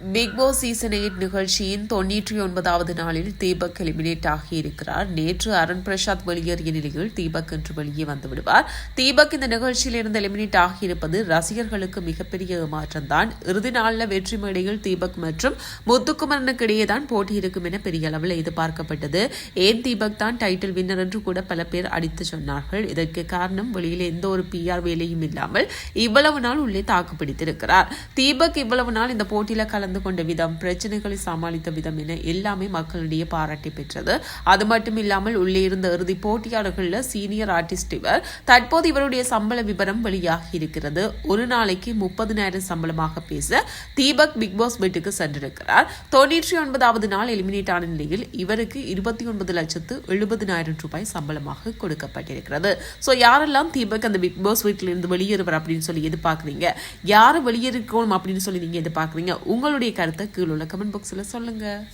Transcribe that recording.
Big Boss season eight நிகழ்ச்சியின் தொன்னூற்றி ஒன்பதாவது நாளில் தீபக் எலிமினேட் ஆகியிருக்கிறார். நேற்று அருண் பிரசாத் வெளியேறிய நிலையில் தீபக் இன்று வெளியே வந்து விடுவார் தீபக் இந்த நிகழ்ச்சியில் இருந்து எலிமினேட் ஆகியிருப்பது ரசிகர்களுக்கு மிகப்பெரிய ஏமாற்றம் தான் இறுதி நாளில் வெற்றி மேடையில் தீபக் மற்றும் முத்துக்குமரனுக்கு இடையே தான் போட்டி இருக்கும் என பெரிய அளவில் எதிர்பார்க்கப்பட்டது. ஏன் தீபக் தான் டைட்டில் வின்னர் என்று கூட பல பேர் அடித்து சொன்னார்கள். இதற்கு காரணம் வெளியில் எந்த ஒரு பிஆர் வேலையும் இல்லாமல் இவ்வளவு நாள் உள்ளே தாக்கு பிடித்திருக்கிறார். தீபக் இவ்வளவு நாள் இந்த போட்டியில் கலந்து கொண்ட விதம் பிரச்சனைகளை சமாளித்த விதம் என எல்லாமே மக்களிடையே பாராட்டி பெற்றது. அது மட்டும் இல்லாமல் உள்ளே இருந்த இறுதி போட்டியாளர்களில் சீனியர் ஆர்டிஸ்ட் இவர். தற்போது இவருடைய சம்பள விவரம் வெளியாகி இருக்கிறது. ஒரு நாளைக்கு முப்பதினாயிரம் சம்பளமாக பேச தீபக் பிக் பாஸ் வீட்டுக்கு சென்றிருக்கிறார். தொன்னூற்றி ஒன்பதாவது நாள் எலிமினேட் ஆன நிலையில் இவருக்கு இருபத்தி ஒன்பது லட்சத்து எழுபதினாயிரம் ரூபாய் சம்பளமாக கொடுக்கப்பட்டிருக்கிறது. ஸோ யாரெல்லாம் தீபக் அந்த பிக் பாஸ் வீட்டிலிருந்து வெளியேறுவர் அப்படின்னு சொல்லி எதிர்பார்க்குறீங்க? யார் வெளியேறிக்கணும் அப்படின்னு சொல்லி நீங்கள் எதிர்பார்க்குறீங்க? உங்களுடைய உங்களுடைய கருத்தை கீழே உள்ள கமெண்ட் பாக்ஸில் சொல்லுங்கள்